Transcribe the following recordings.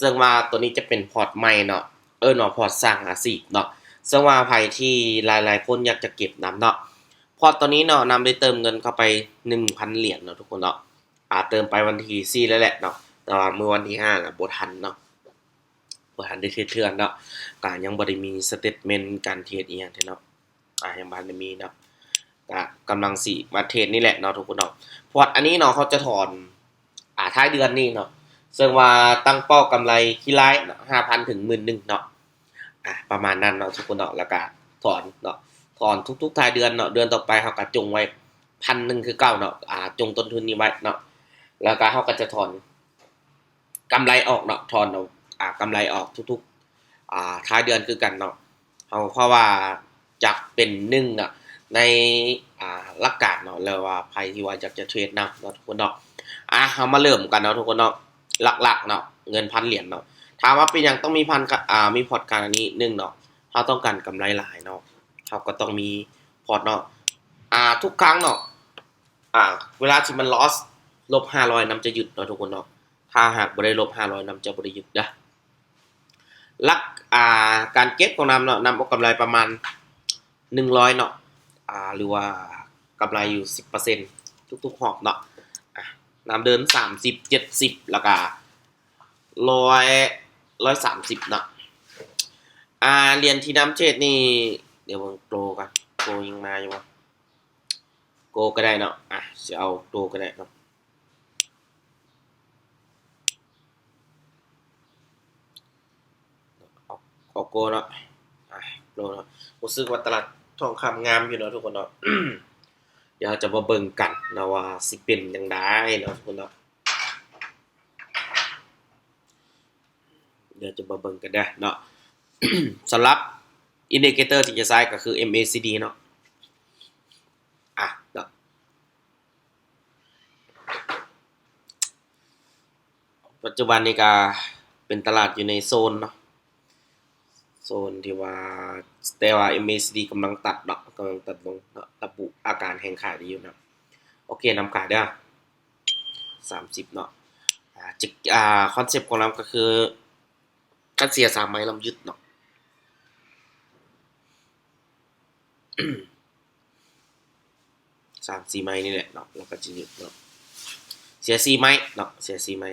ซึ่งว่าตัวนี้จะเป็นพอร์ตใหม่เนาะเออเนาะพอร์ตสร้างอาชีพเนาะซึ่งว่าใครที่หลายๆ คนอยากจะเก็บนำเนาะพอร์ตตัวนี้เนาะนำได้เติมเงินเข้าไป 1,000 เหรียญเนาะทุกคนเนาะอาจเติมไปวันที่4แล้วแหละเนาะแต่ว่าเมื่อวันที่5นะบ่ทันเนาะบ่ทันได้เทื่อนเนาะก็ยังบ่ได้มีสเตทเมนต์การเทรดอีหยังเนาะอ่ายังบ่ทันได้มีเนาะก็กำลังสิมาเทรดนี่แหละเนาะทุกคนเนาะพอร์ตอันนี้เนาะเขาจะถอนอ่าท้ายเดือนนี้เนาะ ซึ่งว่าตั้งเป้ากำไรที่ไลฟ์เนาะห้าพันถึงหมื่นหนึ่งเนาะอะประมาณนั้นเนาะทุกคนเนาะแล้วก็ถอนเนาะถอนทุกๆท้ายเดือนเนาะเดือนต่อไปเขาก็จงไว้พันหนึ่งคือเก้าเนาะอ่าจงต้นทุนนี้ไว้เนาะแล้วก็เขาก็จะถอนกำไรออกเนาะถอนเอาอ่ากำไรออกทุกๆอ่าท้ายเดือนคือกันเนาะเขาเพราะว่าจากเป็นหนึ่งเนาะในอ่าลักการเนาะแล้วว่าใครที่ว่าอยากจะเทรดนำเนาะทุกคนเนาะอะเรามาเริ่มกันเนาะทุกคนเนาะ หลักๆเนาะเงินพันเหรียญเนาะถามว่าเป็นยังต้องมีพันอ่ามีพอร์ตการอันนี้หนึ่งเนาะเราต้องการกำไรหลายเนาะเราก็ต้องมีพอร์ตเนาะอ่าทุกครั้งเนาะอ่าเวลาที่มัน loss ลบห้าร้อยนำจะหยุดเนาะทุกคนเนาะถ้าหากบ่ได้ลบห้าร้อยนำจะบ่ได้หยุดนะลักอ่าการเก็บของน้ำเนาะน้ำเอากำไรประมาณหนึ่งร้อยเนาะอ่าหรือว่ากำไรอยู่สิบเปอร์เซ็นทุกๆหอบเนาะ น้ำเดินสามสิบเจ็ดสิบแล้วก็ร้อยร้อยสามสิบเนาะอ่าเรียนที่น้ำเจ็ดนี่ เดี๋ยวผมโกรกันโกยังมาอยู่วะโกก็ได้เนาะอะจะเอาโกก็ได้เนาะเอาเอาโกเนาะอะโกเนาะรู้สึกว่าตลาดทองคำงามอยู่เนาะทุกคนเนาะ เดี๋ยวเราจะมาเบิ่งกันนะว่าสิเป็นยังไงเนาะทุกคนเนาะเดี๋ยวจะมาเบิ่งกันได้เนาะสำหรับอินดิเคเตอร์ที่จะใช้ก็คือ MACD เนาะอะเนาะปัจจุบันนี้ก็เป็นตลาดอยู่ในโซนเนาะ โซนที่ว่าแต่ว่า MACD กำลังตัดเนาะกำลังตัดลงเนาะระบุอาการแห่งขายดีอยู่นะโอเคนำขายเด้อสามสิบเนาะอ่าจิกอ่าคอนเซปต์ของเราก็คือการเสียสามไม้ลำยึดเนาะสามสี่ไม้นี่แหละเนาะแล้วก็จะยึดเนาะเสียสี่ไม้เนาะเสียสี่ไม้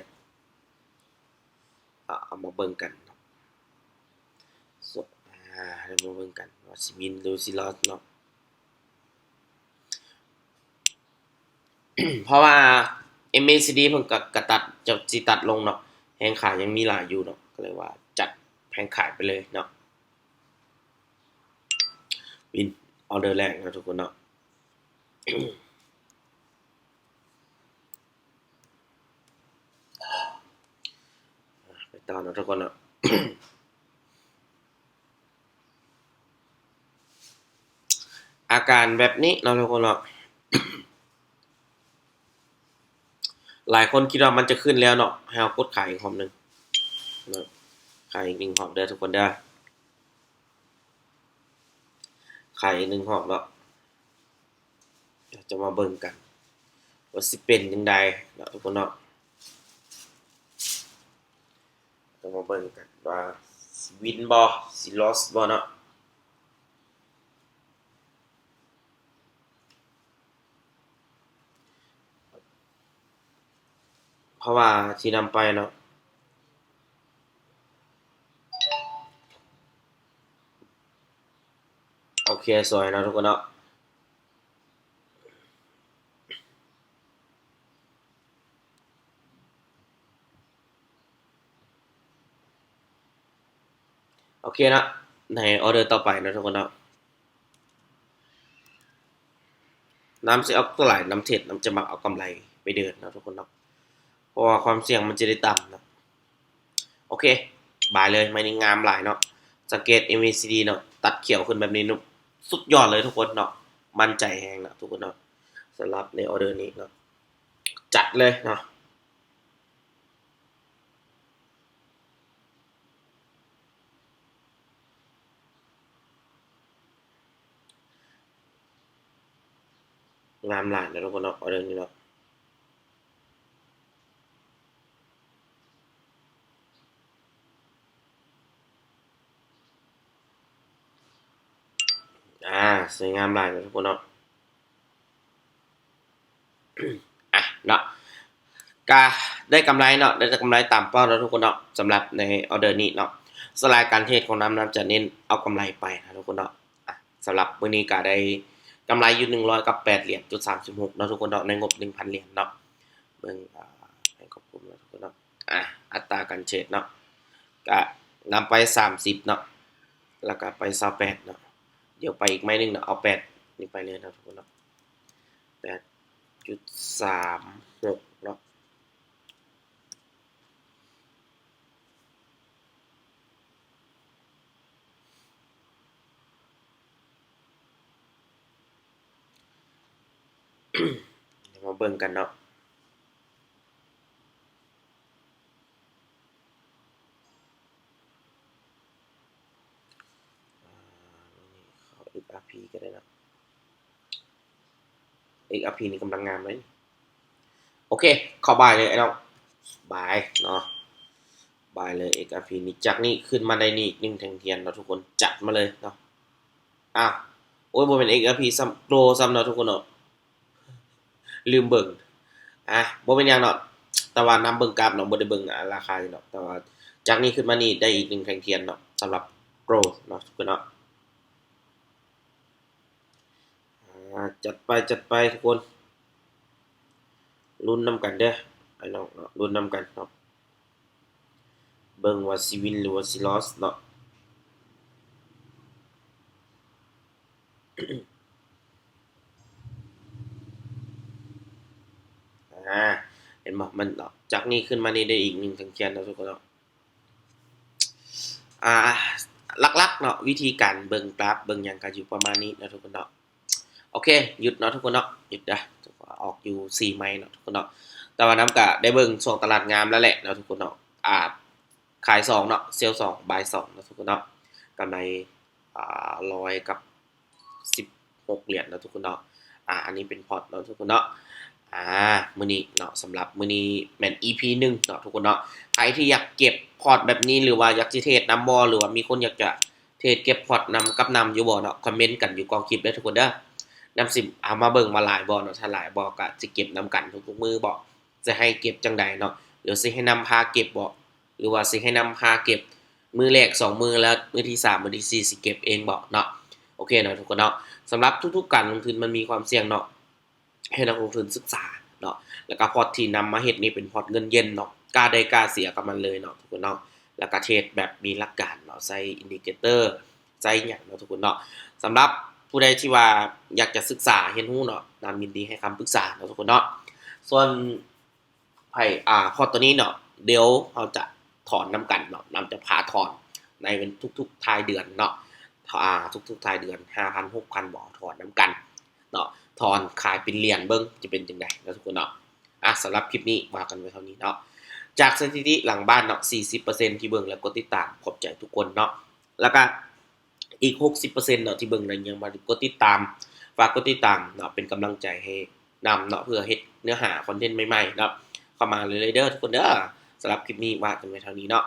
อะเอามาเบิ่งกันเนาะส่วน อ่าเดี๋ยวมาเบิ่งกันว่าสิวินหรือสิลอสเนาะเพราะว่า MACD เพิ่นก็กระตัดจะสิตัดลงเนาะแผงขายยังมีหลายอยู่เนาะก็เลยว่าจัดแผงขายไปเลยเนาะวินออเดอร์แรกนะทุกคนเนาะไปต่อนะทุกคนเนาะ อาการแบบนี้เราทุกคนเนาะหลายคนคิดว่ามันจะขึ้นแล้วเนาะให้เอากดขายอีกหอมหนึ่งขายอีกหนึ่งหอมเด้อทุกคนเด้อขายอีกหนึ่งหอมเนาะเดี๋ยวจะมาเบิ่งกัน ว่าสิเป็นยังไงเนาะทุกคนเนาะจะมาเบิ่งกันว่าวินบอสิลอสบอเนาะ ราะว่าที่นำไปเนาะโอเคสวยนะทุกคนเนาะโอเคนะในออเดอร์ต่อไปนะทุกคนเนาะน้ำสิเอาเท่าไหร่น้ำเทรดน้ำจะมาเอากำไรไปเดินนะทุกคนเนาะ เพราะว่าความเสี่ยงมันจะได้ต่ำนะโอเค บายเลยไม่ได้งามหลายเนาะสังเกต MACD เนาะตัดเขียวขึ้นแบบนี้นาะสุดยอดเลยทุกคนเนาะมั่นใจแหงนะทุกคนเนาะสำหรับในออเดอร์นี้เนาะจัดเลยเนาะงามหลายนะทุกคนเนาะออเดอร์นี้เนาะ สวยงามหลายนะทุกคนเนาะอะเนาะก็ได้กำไรเนาะได้กำไรตามเป้าแล้วทุกคนเนาะสำหรับในออเดอร์นี้เนาะสไลด์การเทรดของน้ำน้ำจะเน้นเอากำไรไปนะทุกคนเนาะสำหรับมื้อนี้ก็ได้กำไรอยู่100กับ8เหรียญจุด36เนาะทุกคนเนาะในงบ1,000เหรียญเนาะเบิ่งให้ครอบคลุมเนะทุกคนเนาะอะอัตราการเทรดเนาะก็นำไป30เนาะแล้วก็ไป28เนาะ เดี๋ยวไปอีกไม้หนึงเนาะเอา8นี่ไปเลยนะทุกคนเนาะ8จุดสามหกเนาะเดี๋ยวมาเบิ่งกันเนาะอ่านี่เขา XRP ก็ได้เนาะ XRP นี่กำลังงามเลยโอเคเข้าบายเลยไอ้น้องบายเนาะบายเลย XRP นี่จากนี่ขึ้นมาได้นี่อีกหนึ่งแทงเทียนเนาะทุกคนจัดมาเลยเนาะอ้าวโอ้ยบ่เป็น XRP ซ้ำโกรซ้ำเนาะทุกคนเนาะลืมเบิ่งอะบ่เป็นยังเนาะแต่ว่านำเบิ่งกราฟเนาะบ่ได้เบิ่งอะราคาเนาะแต่ว่าจากนี้ขึ้นมานี่ได้อีกหนึ่งแทงเทียนเนาะสำหรับโกรเนาะทุกคนเนาะอ่า จัดไปจัดไปทุกคนรุ่นนำกันเด้อไอ้น้องเนาะรุ่นนำกันเนาะเบิ่งว่าสิวินหรือว่าสิลอสเนาะอ่าเห็นบ่มันเนาะจากนี้ขึ้นมานี่ได้อีกหนึ่งสังเกตนะทุกคนเนาะอ่าลักๆเนาะวิธีการเบิ่งกราฟเบิ่งหยังก็อยู่ประมาณนี้นะทุกคนเนาะ โอเคหยุดเนาะทุกคนเนาะหยุดนะออกอยู่สี่ไม้เนาะทุกคนเนาะแต่ว่าน้ำกะได้เบิ่งช่งตลาดงามแล้วแหละเนาะทุกคนเนาะอ่าขายสองเนาะเซลสองบายสองเนาะทุกคนเนาะกำไรอ่าร้อยกับสิบหกเหรียญเนาะทุกคนเนาะอ่าอันนี้เป็นพอร์ตเนาะทุกคนเนาะอ่ามื้อนี้เนาะสำหรับมื้อนี้แม่น EP หนึ่งเนาะทุกคนเนาะใครที่อยากเก็บพอร์ตแบบนี้หรือว่าอยากสิเทรดนำบ่หรือว่ามีคนอยากจะเทรดเก็บพอร์ตนำกับนำอยู่บ่เนาะคอมเมนต์กันอยู่กองคลิปเด้อทุกคนเด้อ นำสิเอามาเบิ่งมาหลายบ่เนาะถ้าหลายบ่ก็สิเก็บนำกันทุกๆมือบ่จะให้เก็บจังใดเนาะหรือสิให้นำพาเก็บบ่หรือว่าสิให้นำพาเก็บมือแรกสองมือแล้วมือที่สามมือที่สี่สิเก็บเองบ่เนาะโอเคเนาะทุกคนเนาะสำหรับทุกๆการลงทุนมันมีความเสี่ยงเนาะให้นักลงทุนศึกษาเนาะแล้วก็พอร์ตที่นำมาเฮ็ดนี่เป็นพอร์ตเงินเย็นเนาะกล้าได้กล้าเสียกับมันเลยเนาะทุกคนเนาะแล้วก็เทรดแบบมีหลักการเนาะใส่อินดิเคเตอร์ใส่หยังเนาะทุกคนเนาะสำหรับ ผู้ใดที่ว่าอยากจะศึกษาเรียนรู้เนาะนำยินดีให้คำปรึกษาเนาะทุกคนเนาะส่วนไพ่อ่าพอตัวนี้เนาะเดี๋ยวเราจะถอนน้ำกันเนาะนำจะพาถอนในเป็นทุก ๆท้ายเดือนเนาะอ่าทุกๆท้ายเดือนห้าพันหกพันบ่อถอนน้ำกันเนาะถอนขายเป็นเหรียญเบิ้งจะเป็นจังไดนะทุกคนเนาะอะสำหรับคลิปนี้มากันไว้เท่านี้เนาะจากสถิติหลังบ้านเนาะ40%ที่เบิ่งแล้วกดติดตามขอบใจทุกคนเนาะแล้วก็ อีก 60%เนาะที่เบิ่งแล้วยังมากดติดตาม ฝากกดติดตามเนาะเป็นกำลังใจให้นำเนาะเพื่อเฮ็ดเนื้อหาคอนเทนต์ใหม่ๆเนาะเข้ามาเลยเด้อทุกคนเด้อสำหรับคลิปนี้ว่ากันไว้เท่านี้เนาะ